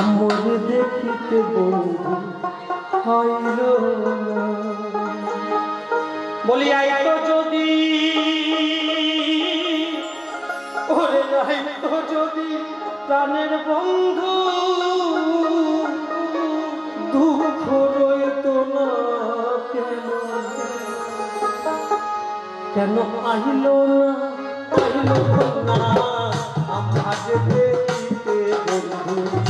বন্ধু হইল না। বলি আই তো যদি, ওরে নাই তো যদি প্রাণের বন্ধু, দুঃখ রইত না কেন? কেন আহিল না আহিল না? আমার দেখিতে বন্ধু।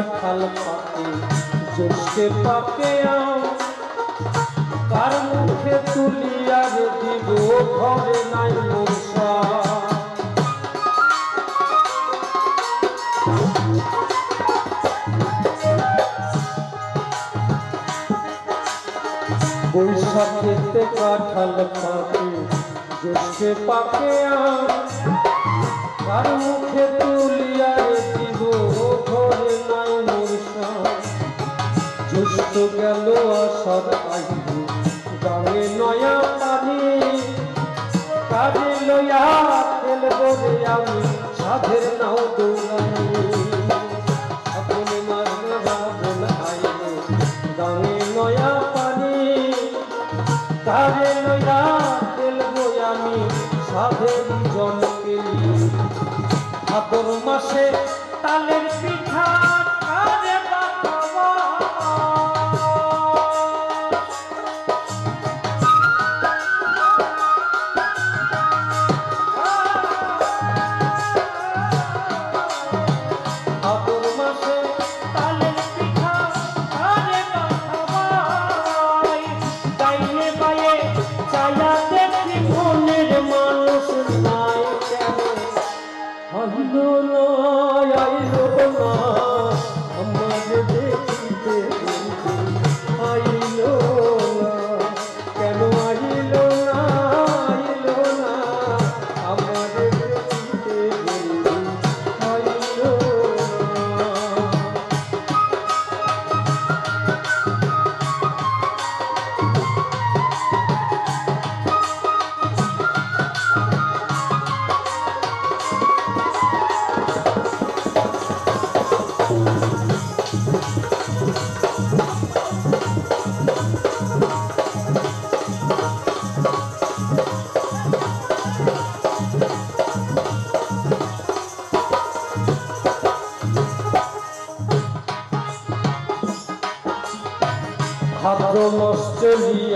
কাঁঠাল পাকে জ্যৈষ্ঠে পাকে আম। কার মুখে তুলিয়ার দিব ঘরে নাই মনসা। বৈশাখেতে কাঁঠাল পাকে জ্যৈষ্ঠে পাকে কার মুখে তুলিয়া জ্যৈষ্ঠ গেল আসার আইব গাঙে নয়া পানি, কাজে লইয়া খেলব রে আমি, সাধের নাও দৌড়ানি আপনি মারবে ভাবন আইলে গাঙে নয়া পানি, কাজে সাধের জনকে ভাদর মাসে তালের পিঠা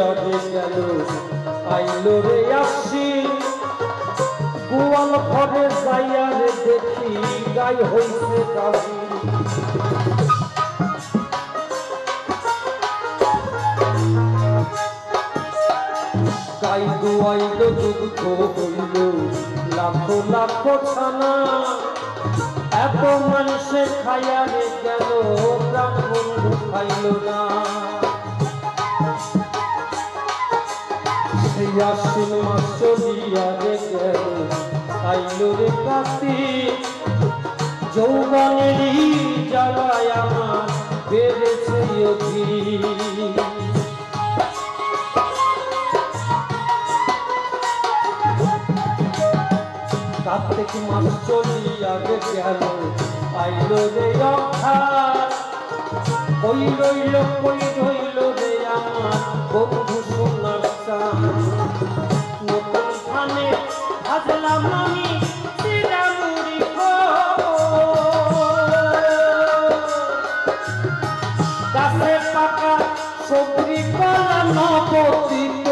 চলিয়া রে গেল। আইল রে আসি। গোয়াল ঘরে যাইয়া রে দেখি, গাই হইছে গাভী গাই দুয়াইল, দুগ্ধ হইল। লাখো লাখো ছানা। এত মানুষে খাইয়া রে গেল, প্রাণ বন্ধু খাইল না। সেই আশ্বিন মাস চলিয়া গেছে আইলো রে কাতি যৌবনেরই জ্বালায় আমার বেড়েছে অতি কার্তিক মাস চলিয়া গেছে আইলো রে অর্থাৎ কই রইল কই রইল রে আমার বন্ধু গাছে পাকা সবজি কলা নবদিন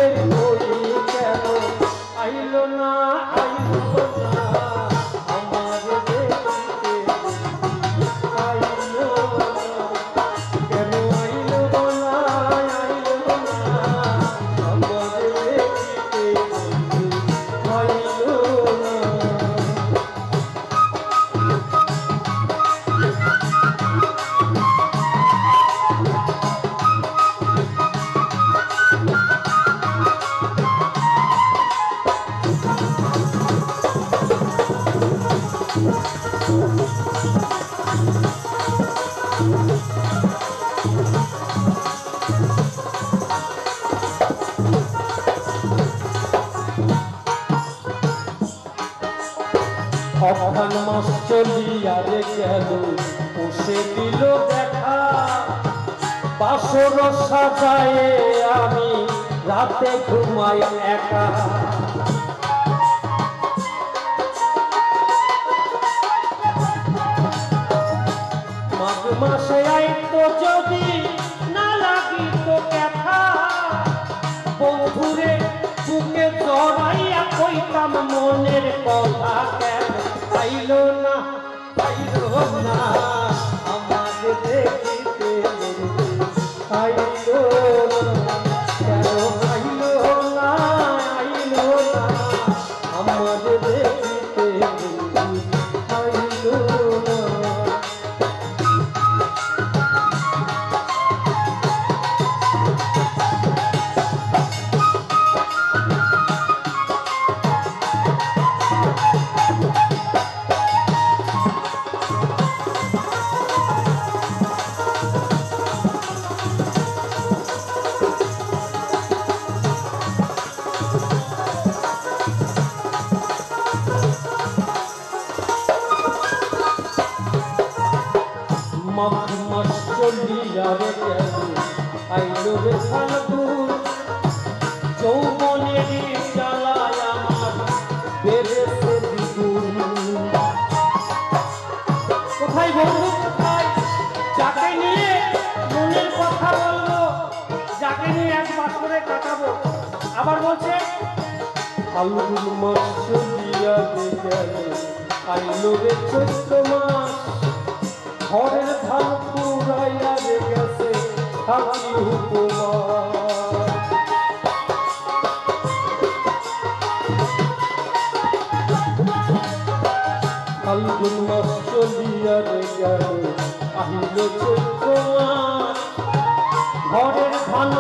অখান মাস চলিয়া রে গেল দিল দেখা। বাসন সাজায়ে আমি রাতে ঘুমাই একা। কইতাম মনের কথা কেন? পাইল না পাইল না। আবার বলছে আলুর মাস দিয়া দেখে আইলো রে চৈত্র মাস। ঘরের ধান পুরাইয়া রে গেছে আলু মাস চলিয়া আহিল চৈত্র মাস। ঘরের ধান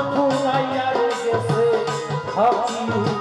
Hak